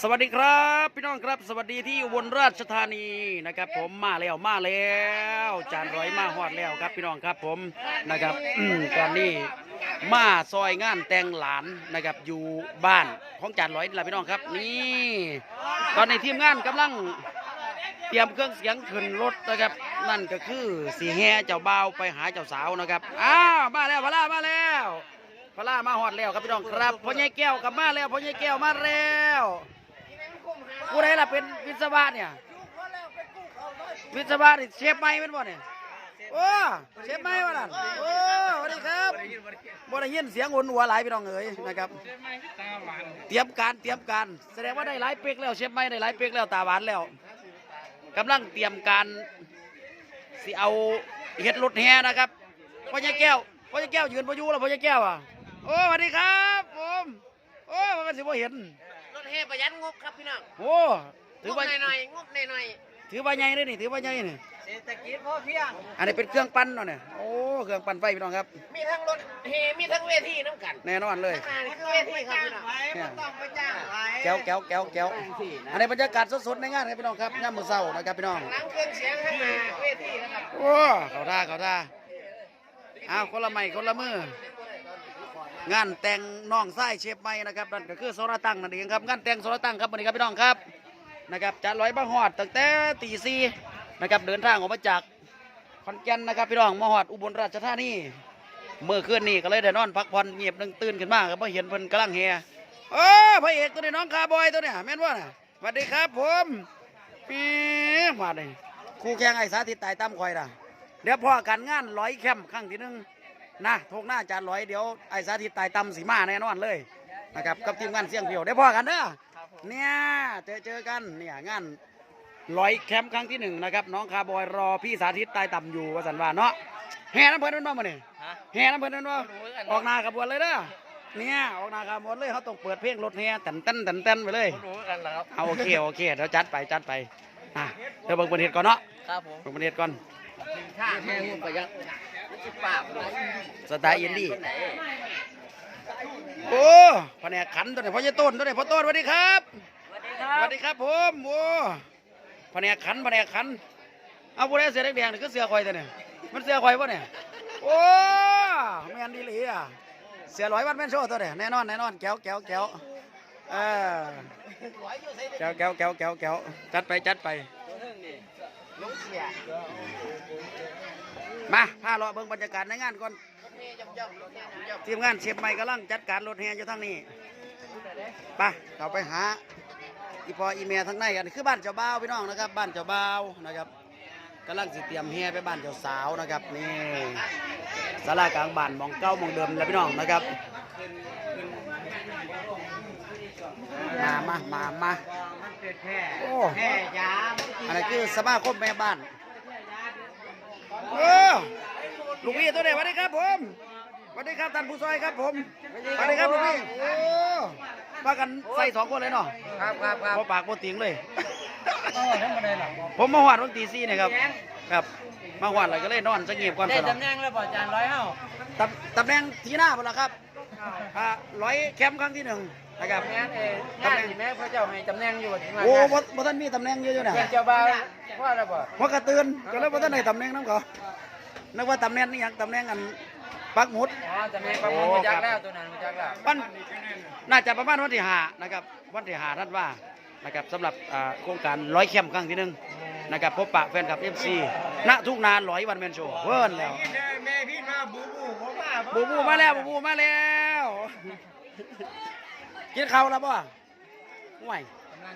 สวัสดีครับพี่น้องครับสวัสดีที่อุบลราชธานีนะครับ ผมมาแล้วมาแล้ว จานร้อยมาฮอดแล้วครับ พี่น้องครับผมนะครับอืมตอนนี้มาซอยงานแต่งหลานนะครับอยู่บ้านของจานร้อยนี่แหละพี่น้องครับนี่ตอนในทีมงานกำลังเตรียมเครื่องเสียงขึ้นรถนะครับ นั่นก็คือสีแห่เจ้าบ่าวไปหาเจ้าสาวนะครับอ้าวมาแล้วพะล่ามาแล้ว พระล่ามาฮอดแล้วครับพี่น้องครับพ่อใหญ่แก้วกลับมาแล้วพ่อใหญ่แก้วมาแล้วผู้ใดล่ะเป็นวิศวะเนี่ยวิศวะนี่เชฟไม่เป็นบ่เนี่ยโอ้เชฟไม่วะนั่นโอ้สวัสดีครับบ่ได้ยินเสียงอุ่นหัวหลายพี่น้องเอ๋ยนะครับเตรียมการเตรียมการ แสดงว่าได้หลายเป๊กแล้วเชฟไม่ได้หลายเป๊กแล้วตาหวานแล้วกำลังเตรียมการสิเอาเฮ็ดรถแห่นะครับพ่อใหญ่แก้วพ่อใหญ่แก้วยืนบ่อยู่แล้วพ่อใหญ่แก้วอะ โอ้สวัสดีครับผมโอ้มันเป็นสิบ่เห็นรถเฮประหยัดงบครับพี่น้องโอ้งถือบว่าหน่อยๆงบหน่อยถือว่าใหญ่เลยนี่ถือว่าใหญ่นี่ๆเศรษฐกิจพอเพียง อันนี้เป็นเครื่องปั้นเนาะเนี่ยโอ้เครื่องปั้นไฟพี่น้องครับ มีทั้งรถเฮมีทั้งเวทีน้ำกันแน่นอนเลยข้างหน้านี่คือเวทีครับพี่น้องเนี่ยต้องไปจ้างไว้แก้วแก้วแก้วแก้วอันนี้บรรยากาศสดๆในงานครับพี่น้องครับงานมื้อเช้านะครับพี่น้อง หลังเครื่องเสียงข้างหน้าเวทีนะครับ โอ้เขาท่าเขาท่าอ้าวคนละไม้คนละมือ งานแต่งน้องไส้เชฟไม้นะครับนั่นก็คือโซลาตั้งนั่นเองครับงานแต่งโซลาตั้งครับวันนี้ครับพี่น้องครับนะครับจะลอยมาฮอดตั้งแต่ตีสี่นะครับเดินทางออกมาจากขอนแก่นนะครับพี่น้องมาฮอดอุบลราชธานีเมื่อคืนนี้ก็เลยได้นอนพักผ่อนเงียบนึงตื่นขึ้นมาก็มาเห็นเพิ่นกำลังเฮโอ้พระเอกตัวนี้น้องคาบอยตัวเนี้แม่นว่าน่ะสวัสดีครับผมปีมาเลยคู่แข่งไอ้สาธิตตายตั้มคอยน่ะเดี๋ยวพ่อกันงานร้อยแคมป์ครั้งที่หนึ่ง นะทกหน้าจานร้อยเดี๋ยวไอ้สาธิตตายตำสีมาแน่นอนเลยนะครับกับทีมงานเสียงเพียวเดี๋ยวพ่อกันเด้อเนี่ยเจอเจอกันเนี่ยงานร้อยแคมป์ครั้งที่หนึ่งนะครับน้องคาร์บอยรอพี่สาธิตตายต่ำอยู่วาสันว่าเนาะแห่น้ำเพลินมันมามื่อนี่แห่น้ำเพลินมันมาออกหน้ากระบวนเลยเด้อเนี่ยออกหน้ากระบวนเลยเขาต้องเปิดเพลงรถแห่ตันตันตันตันไปเลยรู้กันแล้วครับเอาโอเคโอเคเดี๋ยวจัดไปจัดไปอะเดี๋ยวเบิ่งประเทศก่อนเนาะครับผมเบิ่งประเทศก่อนค่าแม่งบประหยัด ปากเลยสไตล์อินดี้โอ้แผนกขันตัวไหนพ่อเจต้นตัวไหนพ่อต้นสวัสดีครับสวัสดีคสรัวับสดีครับผมโอ้แผนกขันแผนกขันเอาผู้ใดเสือแดงๆนี่ก็เสือคอยตัวเนี่ยมันเสือคอยป่ะเนี่ยโอ้แม่นดีหลีอะเสือร้อยวันแม่นโชว์ตัวเนี่ยแน่นอนแน่นอนแก้วแก้วแก้วเออแก้วแก้วแก้วแก้วแก้วจัดไปจัดไปลุงเสีย มาพาเราเบิ่งบรรยากาศในงานก่อนเฮย่อมๆรถเฮย่อมทีมงานเชฟใหม่กำลังจัดการรถแห่อยู่ทางนี้ไปเราไปหาอีพออีเมียทางในกันคือบ้านเจ้าบ่าวพี่น้องนะครับ บ้านเจ้าบ่าวนะครับกำลังสิเตรียมแห่ไปบ้านเจ้าสาวนะครับนี่ศาลากลางบ้านมองเก้ามองเดิมแล้วพี่น้องนะครับมามามามาโอ้แพร่ยาอันนี้คือสมาคมแม่บ้าน เออลูกพี่ตัวเด็กสวัสดีครับผมสวัสดีครับท่านผู้ซอยครับผมสวัสดีครับลูกพี่โอ้มากันใส่สองคนเลยเนาะครับครับครับพอปากพอติงเลยโอ้ทั้งหมดเลยหรอผมมาหวานวันตีสี่นะครับครับ มาหวานอะไรก็เลยนอนสงเงียบก่อนได้ตลอดตำแหน่งแล้วบ่จานร้อยเฮ้าตำตำแหน่งทีหน้าหมดแล้วครับอ่าร้อยแคมป์ครั้งที่หนึ่ง นะครับตำแหน่งเอ่องานที่แม่พระเจ้าให้ตำแหน่งอยู่ที่มาโอ้บ่บ่ท่านมีตำแหน่งเยอะอยู่นะเพื่อนเจ้าบ่าวพ่อแล้วบ่หัวกระตือนก็เลยบ่ท่านได้ตำแหน่งน้ำเขานึกว่าตำแหน่งนี่ยังตำแหน่งอันปักหมุดอ๋อตำแหน่งประมูลมาจากแล้วตัวนั้นมาจากแล้ววันน่าจะประมาณวันที่ห้านะครับวันที่ห้าท่านว่านะครับสำหรับอ่าโครงการร้อยแคมป์ครั้งที่หนึ่งนะครับพบปะแฟนคลับเอฟซีณทุกนานร้อยวันแมนโชว์เวิร์นแล้วแม่พี่มาบูบูผมมาบูบูมาแล้วบูบูมาแล้ว กินข้าวแล้วป่ะห่วย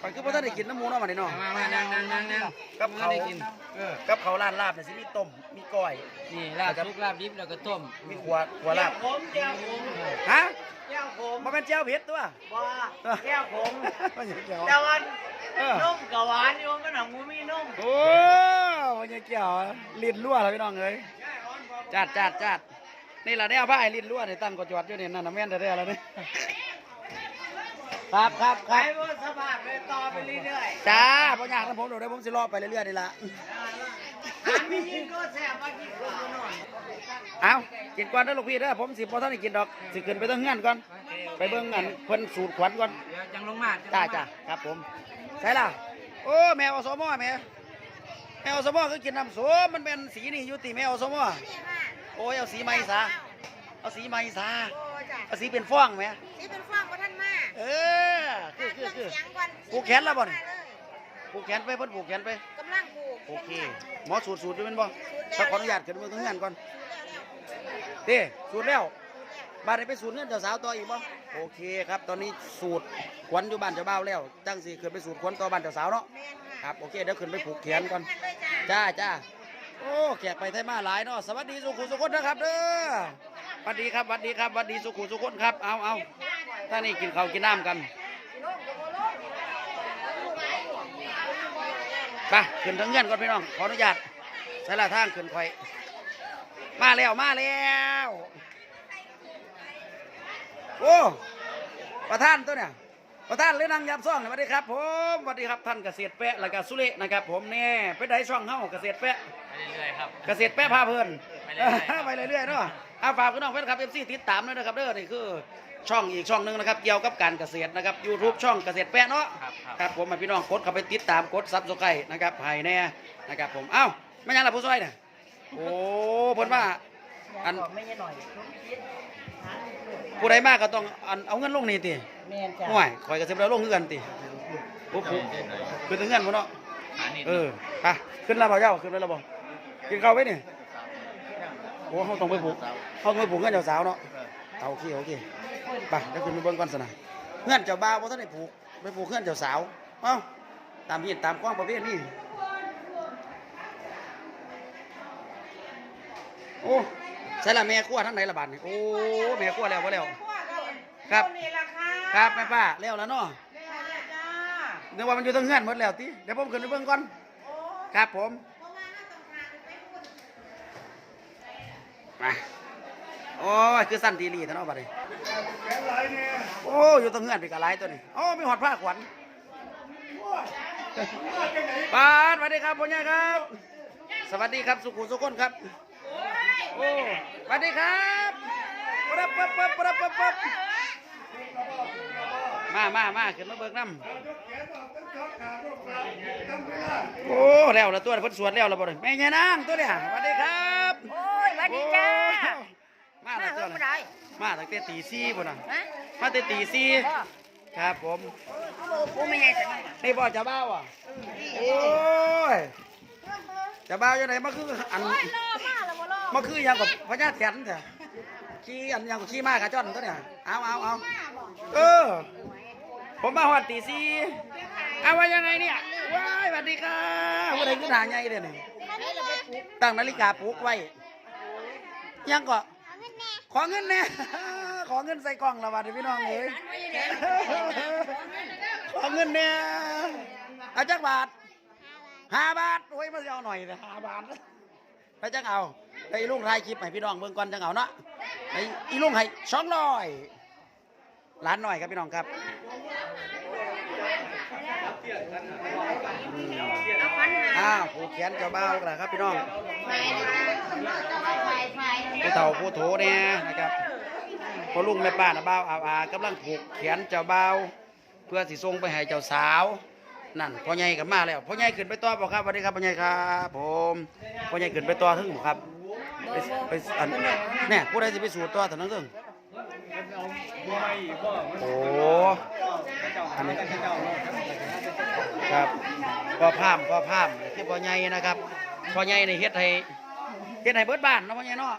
ไปคือพ่อท่านได้กินน้ำหมูเนาะวันนี้เนาะมามานั่งนั่งนั่งนั่งกับเขาวได้กินเออกับเขาวร้านลาบเนี่ยสิมีต้มมีก้อยนี่ลาบทุกลาบดิบแล้วก็ต้มมีขัวขัวลาบผมแก้วผมฮะแก้วผมมาเป็นเจ้าเผ็ดตัวบ่แก้วผมไม่ใช่แก้วแต่วันเออนมกับหวานอยู่มันหนังมูมีนมโอ้ยยังเกี่ยวลิ้นรั่วแล้วพี่น้องเอ้ยจัดจัดจัดนี่แหละเนี่ยผ้าไอ้ลิ้นรั่วเนี่ยตั้งกดจวดอยู่เนี่ยนั่นน่ะแม่นแต่ๆแล้วเนี่ย ครับครับคไปรับบนสะพานไปต่อไปเรื่อยจ้าพ่อยากนะผมเดี๋ยวได้ผมสิรอไปเรื่อยๆนี่ละๆอันนี้ยิงก็แซ่บมากินข้าวหน่อยเอากินก่อนเด้อลูกพี่เด้อผมสิพอท่านได้กินดอกสิขึ้นไปต้องเงื่อนก่อนโอเคโอไปเบิ่งอันเพิ่นสูตรขวัญก่อนเดี๋ยวจังลงมาจ้าจ้าครับผมใช่ล่ะโอ้แมวอสมอแม่แมวอสมอคือกินน้ำส้มมันเป็นสีนี่อยู่ติแมวอสมอโอ้ยเอาสีไม้ซะเอาสีไม้ซะโอ้จ้ะเอาสีเป็นฟ้องไหม นี่เป็นฟ้องว่าท่านมา เออคือคือคือเสียงก่อนผูกแขนแล้วบ่นี่ ผูกแขนไปเพิ่นผูกแขนไป กำลังผูกโอเค หมอสูตรสูตรด้วยแมันบ่ถ้าขออนุญาตขึ้นมือถึงงานก่อนเด้สูตรแล้วบ้านนี้ไปสูตรเงินเจ้าสาวต่ออีกบ่โอเคครับ ตอนนี้สูตรขวัญอยู่บ้านเจ้าบ่าวแล้วจังสิขึ้นไปสูตรขวัญต่อบ้านเจ้าสาวเนาะแม่นค่ะครับโอเคเดี๋ยวขึ้นไปผูกแขนก่อนแม่เลยจ้ะจ้าจ้าโอ้แขกไปไทยมาหลายเนาะสวัสดีสุขุสุขคนนะครับเด้อสวัสดีครับสวัสดีครับสวัสดีสุขุสุขคนครับเอาเอา ท่านี่กินข้าวกินน้ำกันไปขึ้นทั้งเงินก่อนพี่น้อง ขออนุญาตใช้ละทางขึ้นคอย มาแล้วมาแล้วโอ้ประธานตัวเนี่ยประธานเลยนางยับซ่องเนี่ยสวัสดีครับผมสวัสดีครับท่านเกษตรแปะและก็สุเละนะครับ ผมแน่ไปได้ช่องเฮ้าเกษตรแปะไปเรื่อยๆครับเกษตรแปะพาเพลินไปเรื่อยๆครับไปเรื่อยๆเนาะเอาฝากพี่น้องแฟนคลับเอฟซีติดตามด้วยนะครับเด้อนี่คือ ช่องอีกช่องหนึ่งนะครับ เกี่ยวกับการเกษตรนะครับ YouTube ช่องเกษตรแปะเนาะครับครับ ครับผมให้พี่น้องกดเข้าไปติดตามกดซับสไครต์นะครับให้แน่นะครับผมเอ้าไม่ยังล่ะผู้ช่วยเนี่ยโอ้เพิ่นว่า อัน ไม่ใช่หน่อยผู้ใดมากก็ต้องอันเอาเงินลงนี่ติแม่นจ้ะห่วยข่อยก็สิบ่ได้ลงคือกันติโอ้โหขึ้นถึงเงินบ่เนาะ หานิดเออไปขึ้นแล้วบ่เจ้าขึ้นแล้วบ่กินข้าวไว้นี่โอ้เฮาต้องไปผูกเฮาต้องไปผูกเงินเจ้าสาวเนาะ เอาโอเคโอเคไปเดี๋ยวขึ้นไปเบิ่งก่อนซะนะเงินเจ้าบ่าวบ่ทันได้ผูกไปผูกเงินเจ้าสาวเอ้าตามฮีตตามกว้างประเภทนี้โอ้ใช่ละแม่ครัวทั้งไหนละบาดนี่โอ้แม่ครัวแล้วบ่แล้ว ครับนี่ราคาครับแม่ป้าแล้วแล้วเนาะแม่เนี่ยจ้านึกว่ามันอยู่ทั้งเงื่อนหมดแล้วติเดี๋ยวผมขึ้นไปเบิ่งก่อนโอ้ครับผมมา โอ้ยคือสั้นทีรีท่านเอาบัดนี้โอ้อยู่ตั้งเงื่อนไปกับไรตัวนี้โอ้มีหอดผ้าขวัญปานสวัสดีครับพ่อใหญ่ครับ สวัสดีครับสุขุสุขนครับโอ้สวัสดีครับปั๊บปั๊บปั๊บปั๊บปั๊บปั๊บมามามาขึ้นมาเบิกน้ำโอ้แล้วละตัวเพิ่นสวดแล้วละบ่ได้แม่ยายนางตัวเนี่ยสวัสดีครับโอ้ยสวัสดีจ้าโอ้ มามาแล้วเฮตัวบ่น่ะได้มาตั้งแต่ตีสี่พุ่นน่ะฮะมาตั้งแต่ตีสี่บ่ครับผมกูไม่ใหญ่สักหน่อยนี่บ่เจะบ้าวอะโอ้ยเจะบ้าวยังไงมาคืออันโอ้ยรอมาแล้วบ่รอมาคือหยังกับพญาแถนแท้ขี่อันหยังกับขี่ม้ากระจ้อนตัวเนี่ยเอาเอาเอาเออผมมาหอดตีสี่เอาว่ายังไงเนี่ยว้ายสวัสดีครับผู้ใดขึ้นหาใหญ่เด้อนี่ตั้งนาฬิกาปลุกไว้ยังก็ ขอเงินแน่ขอเงินใส่กล่องละบาทพี่น้องเอ้ยขอเงินแน่เอาจักบาทห้าบาทโอ้ยมาเอาหน่อยนะห้าบาทไปจังเอาไอ้ลุงถ่ายคลิปให้พี่น้องเบิ่งก่อนจังเอาเนาะไอ้อีลุงให้สองร้อยล้านหน่อยครับพี่น้องครับ อ้าวผูกแขนเจ้าบ่าวกันครับพี่น้องผู้เฒ่าผู้โถเนี่ยนะครับพอลุงแม่ป้านะบ่าวอาวอากำลังผูกแขนเจ้าบ่าวเพื่อสิส่งไปให้เจ้าสาวนั่นพ่อใหญ่ก็มาแล้วพ่อใหญ่ขึ้นไปต่อบ่ครับสวัสดีครับพ่อใหญ่ครับผมพ่อใหญ่ขึ้นไปต่อถึงบ่ครับไปไปอันเนี่ยผู้ใดสิไปสู่ต่อถนนถึงโอ้ อันนี้ครับพ่อพามพ่อพามที่พ่อใหญ่นะครับพ่อใหญ่ในเฮ็ดให้เฮ็ดให้เบิดบ้านเนาะพ่อใหญ่เนาะ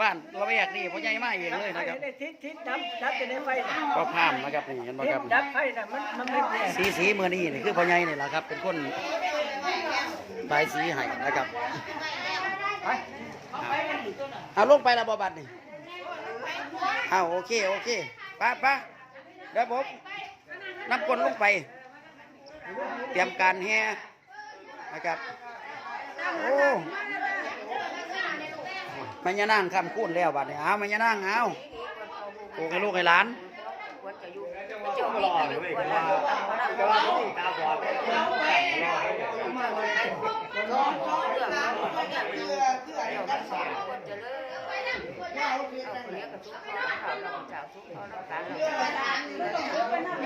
บ้านตัวแรกนี่พ่อใหญ่มาเองเลยนะครับได้ทิศทิศดับดับจะได้ไฟก็พามนะครับนี่เห็นบ่ทิคศรับดับไฟน่ะมันมันไม่แน่สีสีมือนี่นี่คือพ่อใหญ่นี่แหละครับ เป็นคนบายสีให้นะครับเอาลงไปแล้วบ่บัดนี่เอาโอเคโอเคไปไปเดี๋ยวผม น้ำคนลงไป เตรียมการแห่นะครับ โอ้มันจะนั่งคำคูนแล้วบัดนี้เอามันจะนั่งเอาโอ้ให้ลูกให้หลาน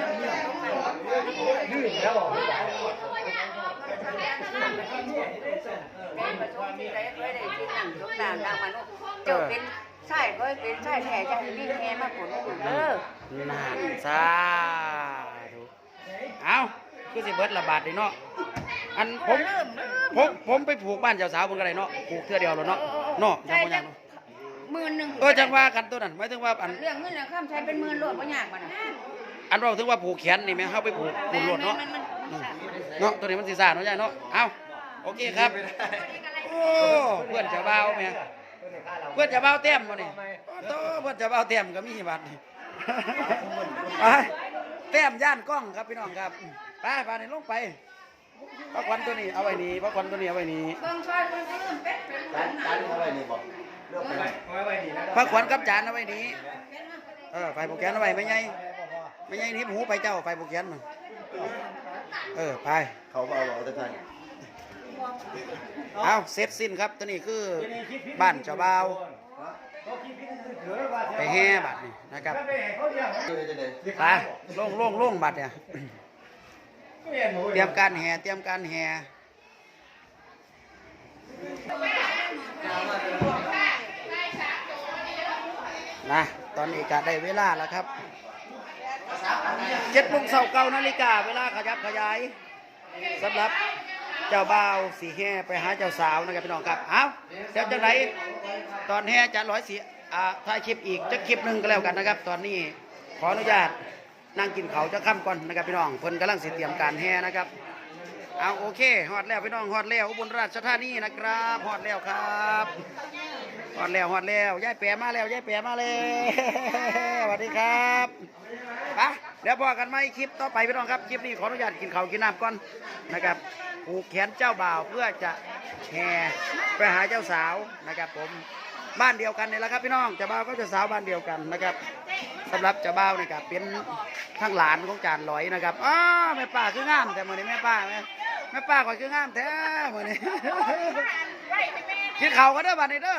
เเลี้ยงกับทุกคนคราตามเรายืดแล้วบอกเป็นประชุมเจ้าเป็นใช่เคยเป็นใช่แท้จะให้นี่แม่มาผลอยู่เด้อน่าสาธุเอาคือสิเบิดระบาดนี่เนาะอันผมผมผมไปผูกบ้านเจ้าสาวเพิ่นก็ได้เนาะผูกเทื่อเดียวแล้วเนาะเนาะจังบ่ยากเนาะหมื่นหนึ่งเออจังว่ากันตัวนั้นหมายถึงว่าอันเรื่องเงินเรื่องข้ามใช้เป็นหมื่นโลดบ่ยากบ่น่ะ อันเราถึงว่าผูกแขนนี่แม่เฮาไปผูกผูกรวดเนาะเนาะตัวนี้มันสิซ่าเนาะยายเนาะเอาโอเคครับโอ้เพื่อนจ้าบ่าวแม่เพื่อนจ้าบ่าเต็มบ่นี่โตเพื่อนจ้าบ่าเต็มก็มีบัดนี่ไปเต็มย่านกล้องครับพี่น้องครับไปไปนี่ลงไปพักวันตัวนี้เอาไว้นี่พักวันตัวนี้เอาไว้นี่เบิ่งช่วยเบิ่งเรื่องเป็ดเป็นจานเท่าไหร่นี่บอกเลือกไปไหนพักวันกับจานเอาไว้นี่เออไฟโปรแกรมเอาไว้ไม่ใหญ่ ไม่ใหญ่นี่หูไปเจ้าไฟโปรแกรมน่ะเออไป เขาก็เอาเอาแต่ไทยเอาเสร็จสิ้นครับตัวนี้คือบ้านเจ้าบ่าวไปแห่บัตรนี่นะครับเจอจะเลยไปลงลงลงบัตรเนี่ยเตรียมการแห่เตรียมการแห่นะตอนนี้ก็ได้เวลาแล้วครับ เจ็ดโมงเสาเก้านาฬิกาเวลาขยับขยายสำหรับเจ้าบ่าวสีแห่ไปหาเจ้าสาวนะครับพี่น้องครับเอาเดี๋ยวจังไหนตอนแห่จะร้อยสีอ่าถ่ายคลิปอีกจะคลิปหนึ่งก็แล้วกันนะครับ ตอนนี้ขออนุญาตนั่งกินเขาจะค่ำก่อนนะครับพี่น้องเพิ่นกำลังสิเตรียมการแห่นะครับเอาโอเคฮอดแล้วพี่น้องฮอดแล้วอุบลราชธานีนะครับฮอดแล้วครับ ฮอดแล้วฮอดแล้วยายแปรมาแล้วยายแปรมาแล้วสวัสดีครับไปเดี๋ยวพอกันไหมคลิปต่อไปพี่น้องครับคลิปนี้ขออนุญาตกินข้าวกินน้ำก่อนนะครับผูกแขนเจ้าบ่าวเพื่อจะแห่ไปหาเจ้าสาวนะครับ ผมบ้านเดียวกันนี่แหละครับพี่น้องเจ้าบ่าวก็เจ้าสาวบ้านเดียวกันนะครับสำหรับเจ้าบ่าวนี่ครับเป็นทั้งหลานของจานลอยนะครับอ้าแม่ป้าคืองามแต่มื่อนี้แม่ป้าแม่แม่ป้าก็คืองามแท้มื่อนี้กินข้าวกันเด้อบัดนี้เด้อ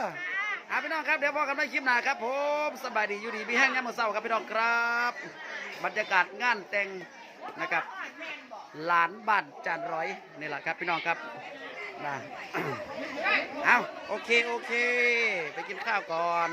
อาพี่น้องครับเดี๋ยวพอกันในคลิปหน้าครับผมสบายดีอยู่ดีมีแห้งยามมื้อเช้าครับพี่น้องครับ บรรยากาศงานแต่งนะครับหลานบ้านจานร้อยนี่แหละครับพี่น้องครับนะเอาโอเคโอเค ไปกินข้าวก่อน